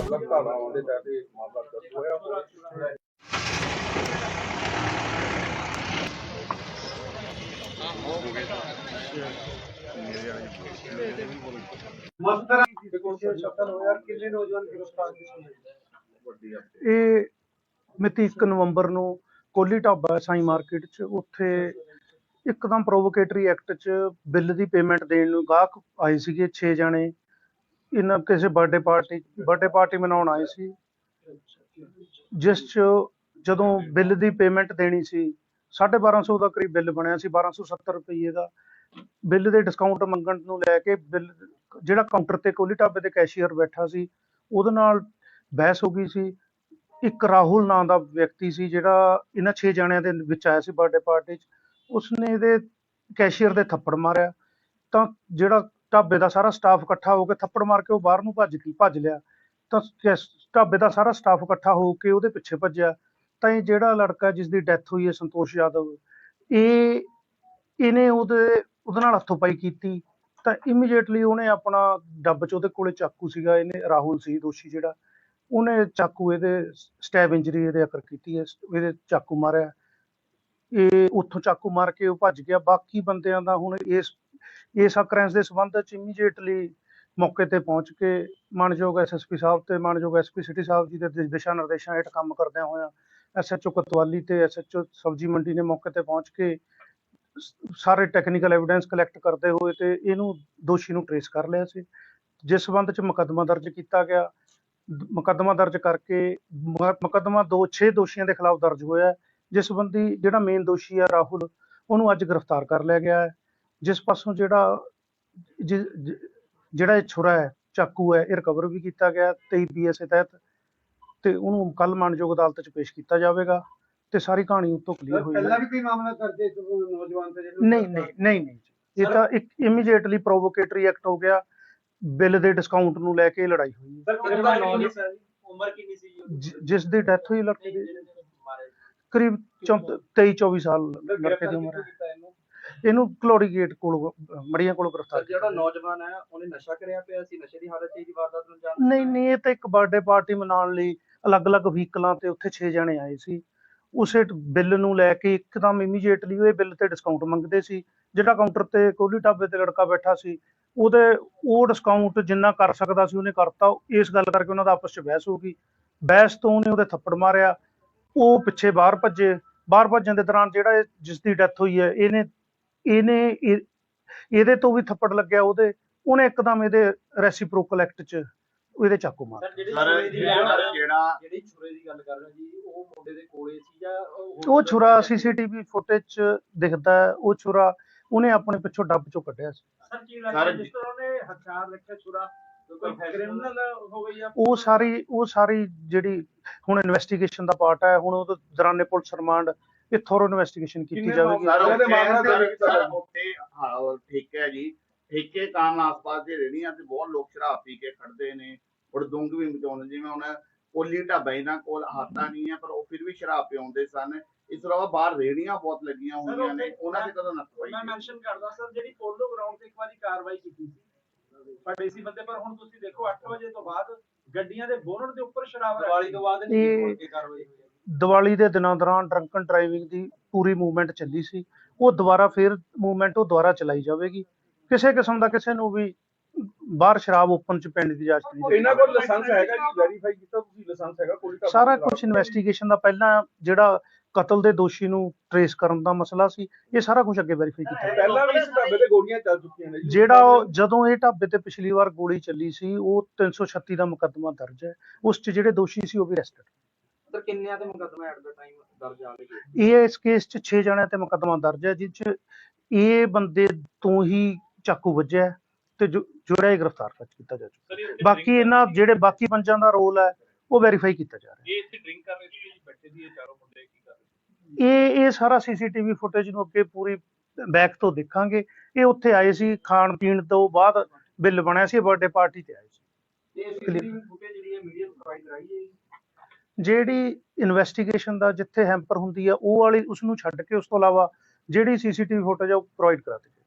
ਅਲੱਗ-ਅਲੱਗ ਦੇ ਤਹਿਤ ਇਹ ਮਾਮਲਾ ਦਰਜ ਹੋਇਆ। ਇਹ ਮਿਤੀ 1 ਨਵੰਬਰ ਨੂੰ ਕੋਲੀ ਢਾਬਾ ਸਾਈ ਮਾਰਕੀਟ 'ਚ, ਉੱਥੇ ਇੱਕਦਮ ਪ੍ਰੋਵੋਕੇਟਰੀ ਐਕਟ 'ਚ ਬਿੱਲ ਦੀ ਪੇਮੈਂਟ ਦੇਣ ਨੂੰ ਗਾਹਕ ਆਏ ਸੀਗੇ 6 ਜਣੇ। ਇਹਨਾਂ ਕਿਸੇ ਬਰਥਡੇ ਪਾਰਟੀ ਬਰਥਡੇ ਪਾਰਟੀ ਮਨਾਉਣ ਆਏ ਸੀ। ਜਿਸ 'ਚ ਜਦੋਂ ਬਿੱਲ ਦੀ ਪੇਮੈਂਟ ਦੇਣੀ ਸੀ 1250 ਦਾ ਕਰੀਬ ਬਿੱਲ ਬਣਿਆ ਸੀ 1270 ਰੁਪਏ ਦਾ। ਬਿੱਲ ਦੇ ਡਿਸਕਾਊਂਟ ਮੰਗਣ ਨੂੰ ਲੈ ਕੇ ਬਿੱਲ, ਜਿਹੜਾ ਕਾਊਂਟਰ ਤੇ ਕੋਲੀ ਢਾਬੇ ਦੇ ਕੈਸ਼ੀਅਰ ਬੈਠਾ ਸੀ, ਉਹਦੇ ਨਾਲ ਬਹਿਸ ਹੋ ਗਈ ਸੀ। ਇੱਕ ਰਾਹੁਲ ਨਾਂ ਦਾ ਵਿਅਕਤੀ ਸੀ ਜਿਹੜਾ ਇਹਨਾਂ 6 ਜਣਿਆਂ ਦੇ ਵਿੱਚ ਆਇਆ ਸੀ ਬਰਥਡੇ ਪਾਰਟੀ 'ਚ। ਉਸਨੇ ਇਹਦੇ ਕੈਸ਼ੀਅਰ ਦੇ ਥੱਪੜ ਮਾਰਿਆ। ਤਾਂ ਜਿਹੜਾ ਢਾਬੇ ਦਾ ਸਾਰਾ ਸਟਾਫ ਇਕੱਠਾ ਹੋ ਕੇ ਥੱਪੜ ਮਾਰ ਕੇ ਉਹ ਬਾਹਰ ਨੂੰ ਭੱਜ ਗਈ ਭੱਜ ਲਿਆ। ਤਾਂ ਕੈਸ- ਢਾਬੇ ਦਾ ਸਾਰਾ ਸਟਾਫ ਇਕੱਠਾ ਹੋ ਕੇ ਉਹਦੇ ਪਿੱਛੇ ਭੱਜਿਆ। ਤਾਂ ਇਹ ਜਿਹੜਾ ਲੜਕਾ ਜਿਸ ਦੀ ਡੈਥ ਹੋਈ ਹੈ ਸੰਤੋਸ਼ ਯਾਦਵ, ਇਹ ਇਹਨੇ ਉਹਦੇ ਉਹਦੇ ਨਾਲ ਹੱਥੋਂ-ਪਾਈ ਕੀਤੀ। ਤਾਂ ਇਮੀਡੀਏਟਲੀ ਉਹਨੇ ਆਪਣਾ ਡੱਬ 'ਚ ਉਹਦੇ ਕੋਲੇ ਚਾਕੂ ਸੀਗਾ, ਇਹਨੇ ਰਾਹੁਲ ਸੀ, ਦੋਸ਼ੀ ਜਿਹੜਾ। ਉਹਨੇ ਚਾਕੂ ਇਹਦੇ ਸਟੈਬ ਇੰਜਰੀ ਇਹਦੇ ਅਕਰ ਕੀਤੀ ਹੈ, ਇਹਦੇ ਚਾਕੂ ਮਾਰਿਆ। ਇਹ ਉੱਥੋਂ ਚਾਕੂ ਮਾਰ ਕੇ ਉਹ ਭੱਜ ਗਿਆ। ਬਾਕੀ ਬੰਦਿਆਂ ਦਾ ਹੁਣ ਇਸ ਇਸ ਅਕਰੈਂਸ ਦੇ ਸੰਬੰਧ ਵਿੱਚ ਇਮੀਡੀਏਟਲੀ ਮੌਕੇ ਤੇ ਪਹੁੰਚ ਕੇ ਮਾਨਯੋਗ ਐਸਐਸਪੀ ਸਾਹਿਬ ਤੇ ਮਾਨਯੋਗ ਐਸਪੀ ਸਿਟੀ ਸਾਹਿਬ ਜੀ ਦੇ ਦਿਸ਼ਾ ਨਿਰਦੇਸ਼ਾਂ ਹੇਠ ਕੰਮ ਕਰਦਿਆਂ ਹੋਇਆਂ ਐਸਐਚਓ ਕਤਵਾਲੀ ਤੇ ਐਸਐਚਓ ਸਬਜੀ ਮੰਡੀ ਨੇ ਮੌਕੇ ਤੇ ਪਹੁੰਚ ਕੇ ਸਾਰੇ ਟੈਕਨੀਕਲ ਐਵੀਡੈਂਸ ਕਲੈਕਟ ਕਰਦੇ ਹੋਏ ਤੇ ਇਹਨੂੰ ਦੋਸ਼ੀ ਨੂੰ ਟਰੇਸ ਕਰ ਲਿਆ ਸੀ। ਜਿਸ ਸੰਬੰਧ ਚ ਮੁਕੱਦਮਾ ਦਰਜ ਕੀਤਾ ਗਿਆ। ਦ- ਮੁਕੱਦਮਾ ਦਰਜ ਕਰਕੇ ਮ- ਮੁਕੱਦਮਾ ਦੋ 6 ਦੋਸ਼ੀਆਂ ਦੇ ਖਿਲਾਫ ਦਰਜ ਹੋਇਆ ਜਿਸ ਸੰਬੰਧੀ ਜਿਹੜਾ ਮੇਨ ਦੋਸ਼ੀ ਹੈ ਰਾਹੁਲ, ਉਹਨੂੰ ਅੱਜ ਗ੍ਰਿਫਤਾਰ ਕਰ ਲਿਆ ਗਿਆ ਹੈ। ਜਿਸ ਪਾਸੋਂ ਜਿਹੜਾ ਜਿਹੜਾ ਇਹ ਛੁਰਾ ਹੈ ਚਾਕੂ ਹੈ ਇਹ ਰਿਕਵਰ ਵੀ ਕੀਤਾ ਗਿਆ 23 ਬੀਐਸਏ ਤਹਿਤ ਤੇ ਉਹਨੂੰ ਕੱਲ ਮਾਨਯੋਗ ਅਦਾਲਤ ਚ ਪੇਸ਼ ਕੀਤਾ ਜਾਵੇਗਾ ਤੇ ਸਾਰੀ ਕਹਾਣੀ ਉਤੋਂ ਕਲੀਅਰ ਹੋਈ ਹੈ। ਪਹਿਲਾਂ ਵੀ ਕੋਈ ਮਾਮਲਾ ਦਰਜ ਹੈ ਇਸ ਨੌਜਵਾਨ ਤੇ ਜਿਹੜੇ ਨਹੀਂ ਨਹੀਂ ਨਹੀਂ ਨਹੀਂ। ਇਹ ਤਾਂ ਇੱਕ ਇਮੀਡੀਏਟਲੀ ਪ੍ਰੋਵੋਕੇਟਰੀ ਐਕਟ ਹੋ ਗਿਆ। ਬਿੱਲ ਦੇ ਡਿਸਕਾਊਂਟ ਨੂੰ ਲੈ ਕੇ ਲੜਾਈ ਹੋਈ ਸਰ ਉਮਰ ਕਿੰਨੀ ਸੀ ਜਿਸ ਦੀ ਡੈਥ ਹੋਈ ਲੜਕੇ ਦੀ। ਕਰੀਬ 23 24 ਸਾਲ ਲੜਕੇ ਦੀ ਉਮਰ ਹੈ। ਇਹਨੂੰ ਕਲੋਰੀ ਗੇਟ ਕੋਲ ਮੜੀਆਂ ਕੋਲ ਗ੍ਰਿਫਤਾਰ ਜਿਹੜਾ ਨੌਜਵਾਨ ਹੈ ਉਹਨੇ ਨਸ਼ਾ ਕਰਿਆ ਪਿਆ ਸੀ ਨਸ਼ੇ ਦੀ ਹਾਲਤ ਚ ਇਹਦੀ ਵਾਰਦਾਤ ਨੂੰ ਅੰਜਾਮ ਨਹੀਂ ਨਹੀਂ ਇਹ ਤਾਂ ਇੱਕ ਬਰਥਡੇ ਪਾਰਟੀ ਮਨਾਉਣ ਲਈ ਅਲੱਗ-ਅਲੱਗ ਵਹੀਕਲਾਂ ਤੇ ਉੱਥੇ 6 ਜਣੇ ਆਏ ਸੀ। ਉਸੇ ਬਿੱਲ ਨੂੰ ਲੈ ਕੇ ਇੱਕਦਮ ਇਮੀਡੀਏਟਲੀ ਉਹ ਬਿੱਲ ਤੇ ਡਿਸਕਾਊਂਟ ਮੰਗਦੇ ਸੀ। ਜਿਹੜਾ ਕਾਊਂਟਰ ਤੇ ਕੋਹਲੀ ਢਾਬੇ ਤੇ ਲੜਕਾ ਬੈਠਾ ਸੀ ਉਹਦੇ ਉਹ ਡਿਸਕਾਊਂਟ ਜਿੰਨਾ ਕਰ ਸਕਦਾ ਸੀ ਉਹਨੇ ਕਰਤਾ। ਇਸ ਗੱਲ ਕਰਕੇ ਉਹਨਾਂ ਦਾ ਆਪਸ 'ਚ ਬਹਿਸ ਹੋ ਗਈ। ਬਹਿਸ ਤੋਂ ਉਹਨੇ ਉਹਦੇ ਥੱਪੜ ਮਾਰਿਆ। ਉਹ ਪਿੱਛੇ ਬਾਹਰ ਭੱਜੇ। ਬਾਹਰ ਭੱਜਣ ਦੇ ਦੌਰਾਨ ਜਿਹੜਾ ਜਿਸ ਦੀ ਡੈਥ ਹੋਈ ਹੈ ਇਹਨੇ ਇਹਨੇ ਇਹ- ਇਹਦੇ ਤੋਂ ਵੀ ਥੱਪੜ ਲੱਗਿਆ ਉਹਦੇ ਉਹਨੇ ਇੱਕਦਮ ਇਹਦੇ ਰੈਸੀਪ੍ਰੋਕਲ ਐਕਟ 'ਚ ਇਹਦੇ ਚਾਕੂ ਮਾਰ ਸਰ ਜਿਹੜੀ ਜਿਹੜਾ ਛੁਰੇ ਦੀ ਗੱਲ ਕਰ ਰਹੇ ਜੀ ਉਹ ਮੁੰਡੇ ਦੇ ਕੋਲੇ ਸੀ ਜਾਂ ਉਹ ਛੁਰਾ ਸੀਸੀਟੀਵੀ ਫੁਟੇਜ 'ਚ ਦਿਖਦਾ ਹੈ ਉਹ ਛੁਰਾ ਉਹਨੇ ਆਪਣੇ ਪਿੱਛੋਂ ਡੱਬ 'ਚੋਂ ਕੱਢਿਆ ਸੀ। ਸਰ ਕੀ ਲੱਗਦਾ ਜਿਸ ਤਰ੍ਹਾਂ ਉਹਨੇ ਹਥਿਆਰ ਰੱਖਿਆ ਛੁਰਾ ਕੋਈ ਕ੍ਰਿਮੀਨਲ ਹੋ ਗਈ ਜਾਂ ਉਹ ਸਾਰੀ ਉਹ ਸਾਰੀ ਜਿਹੜੀ ਹੁਣ ਇਨਵੈਸਟੀਗੇਸ਼ਨ ਦਾ ਪਾਰਟ ਹੈ ਹੁਣ ਉਹ ਦੌਰਾਨੇ ਪੁਲਿਸ ਰਿਮਾਂਡ ਇਹ ਥੋਰੋ ਇਨਵੈਸਟੀਗੇਸ਼ਨ ਕੀਤੀ ਜਾਵੇਗੀ? ਸਰ ਮਾਮਲਾ ਸਰ ਕੀਤਾ ਉੱਥੇ ਹਾਂ, ਠੇਕੇ ਹੈ ਜੀ। ਠੇਕੇ ਕਾਰਨ ਆਸ-ਪਾਸ ਦੇ ਰੇੜੀਆਂ ਤੇ ਬਹੁਤ ਲੋਕ ਸ਼ਰਾਬ ਪੀ ਕੇ ਖੜਦੇ ਨੇ। ਉੜਦੁੰਗ ਵੀ ਮਚਾਉਂਦੇ ਜਿਵੇਂ ਹੁਣ ਕੋਲੀ ਢਾਬਾ ਇਹਨਾਂ ਕੋਲ ਹਾਤਾ ਨਹੀਂ ਹੈ ਪਰ ਉਹ ਫਿਰ ਵੀ ਸ਼ਰਾਬ ਪਿਆਉਂਦੇ ਸਨ। ਇਸ ਤੋਂ ਇਲਾਵਾ ਬਾਹਰ ਰੇੜੀਆਂ ਬਹੁਤ ਲੱਗੀਆਂ ਹੋਈਆਂ ਨੇ। ਉਹਨਾਂ ਤੇ ਕਦੋਂ ਨੱਥ ਪਾਈ ਮੈਂ ਮੈਂਸ਼ਨ ਕਰਦਾ ਸਰ ਜਿਹੜੀ ਪੋਲੋ ਗਰਾਊਂਡ ਤੇ ਇੱਕ ਵਾਰੀ ਕਾਰਵਾਈ ਕੀਤੀ ਸੀ। ਪਰ ਏਸੀ ਬੰਦੇ ਪਰ ਹੁਣ ਤੁਸੀਂ ਦੇਖੋ 8 ਵਜੇ ਤੋਂ ਬਾਅਦ ਗੱਡੀਆਂ ਦੇ ਬੋਨਟ ਦੇ ਉੱਪਰ ਸ਼ਰਾਬ ਦੀਵਾਲੀ ਤੋਂ ਬਾਅਦ ਨਹੀਂ ਕਾਰਵਾਈ ਹੋਈ ਦੀਵਾਲੀ ਦੇ ਦਿਨਾਂ ਦੌਰਾਨ ਡਰੰਕਨ ਡਰਾਈਵਿੰਗ ਦੀ ਪੂਰੀ ਮੂਵਮੈਂਟ ਚੱਲੀ ਸੀ। ਉਹ ਦੁਬਾਰਾ ਫਿਰ ਮੂਵਮੈਂਟ ਉਹ ਦੁਬਾਰਾ ਚਲਾਈ ਜਾਵੇਗੀ। ਕਿਸੇ ਕਿਸਮ ਦਾ ਕਿਸੇ ਨੂੰ ਵੀ ਬਾਹਰ ਸ਼ਰਾਬ ਓਪਨ ਚ ਪੈਣ ਦੀ ਇਜਾਜ਼ਤ ਨਹੀਂ ਇਹਨਾਂ ਕੋਲ ਲਾਇਸੈਂਸ ਹੈਗਾ ਜੀ ਵੈਰੀਫਾਈ ਕੀਤਾ ਤੁਸੀਂ ਲਾਇਸੈਂਸ ਹੈਗਾ ਕੋਈ ਢਾਬਾ ਸਾਰਾ? ਕੁਝ ਇਨਵੈਸਟੀਗੇਸ਼ਨ ਦਾ ਪਹਿਲਾਂ ਜਿਹੜਾ ਕਤਲ ਦੇ ਦੋਸ਼ੀ ਨੂੰ ਟਰੇਸ ਕਰਨ ਦਾ ਮਸਲਾ ਸੀ ਇਹ ਸਾਰਾ ਕੁਝ ਅੱਗੇ ਵੈਰੀਫਾਈ ਕੀਤਾ। ਪਹਿਲਾਂ ਵੀ ਇਸ ਢਾਬੇ ਤੇ ਗੋਲੀਆਂ ਚੱਲ ਚੁੱਕੀਆਂ ਨੇ ਜਿਹੜਾ ਜਦੋਂ ਇਹ ਢਾਬੇ ਤੇ ਪਿਛਲੀ ਵਾਰ ਗੋਲੀ ਚੱਲੀ ਸੀ ਉਹ 336 ਦਾ ਮੁਕੱਦਮਾ ਦਰਜ ਹੈ। ਉਸ 'ਚ ਜਿਹੜੇ ਦੋਸ਼ੀ ਸੀ ਉਹ ਵੀ ਅਰੈਸਟਡ ਸਰ ਕਿੰਨਿਆਂ ਤੇ ਮੁਕੱਦਮਾ ਐਟ ਦਾ ਟਾਈਮ ਦਰਜ ਆ ਗਏ ਇਹ ਇਸ ਕੇਸ 'ਚ 6 ਜਣਿਆਂ ਤੇ ਮੁਕੱਦਮਾ ਦਰਜ ਹੈ ਜਿਸ 'ਚ ਇਹ ਬੰਦੇ ਤੋਂ ਹੀ ਚਾਕੂ ਵੱਜਿਆ ਹੈ ਤੇ ਜੋ- ਜਿਹੜਾ ਇਹ ਗ੍ਰਿਫਤਾਰ ਕਰ ਕੀਤਾ ਜਾ ਚੁੱਕਾ ਬਾਕੀ ਇਹਨਾਂ ਜਿਹੜੇ ਬਾਕੀ ਪੰਜਾਂ ਦਾ ਰੋਲ ਹੈ ਉਹ ਵੈਰੀਫਾਈ ਕੀਤਾ ਜਾ ਰਿਹਾ ਇਹ ਇੱਥੇ ਡਰਿੰਕ ਕਰ ਰਹੇ ਸੀ ਬੈਠੇ ਸੀ ਇਹ ਚਾਰੋਂ ਮੁੰਡੇ ਕੀ ਕਰ ਰਹੇ ਸੀ? ਇਹ ਇਹ ਸਾਰਾ ਸੀਸੀਟੀਵੀ ਫੁਟੇਜ ਨੂੰ ਅੱਗੇ ਪੂਰੀ ਬੈਕ ਤੋਂ ਦੇਖਾਂਗੇ। ਇਹ ਉੱਥੇ ਆਏ ਸੀ ਖਾਣ ਪੀਣ ਤੋਂ ਬਾਅਦ ਬਿੱਲ ਬਣਿਆ ਸੀ ਬਰਥਡੇ ਪਾਰਟੀ ਤੇ ਆਏ ਸੀ। ਤੇ ਸੀਸੀਟੀਵੀ ਫੁਟੇਜ ਜਿਹੜੀ ਹੈ ਮੀਡੀਆ ਪ੍ਰੋਵਾਈਡ ਕਰਾਈ ਹੈ ਜੀ। ਜਿਹੜੀ ਇਨਵੈਸਟੀਗੇਸ਼ਨ ਦਾ ਜਿੱਥੇ ਹੈਂਪਰ ਹੁੰਦੀ ਆ, ਉਹ ਵਾਲੀ ਉਸ ਨੂੰ ਛੱਡ ਕੇ ਉਸ ਤੋਂ ਇਲਾਵਾ ਜਿਹੜੀ ਸੀਸੀਟੀਵੀ ਫੁਟੇਜ ਆ, ਉਹ ਪ੍ਰੋਵਾਈਡ ਕਰਾ ਦਿੱਤੀ।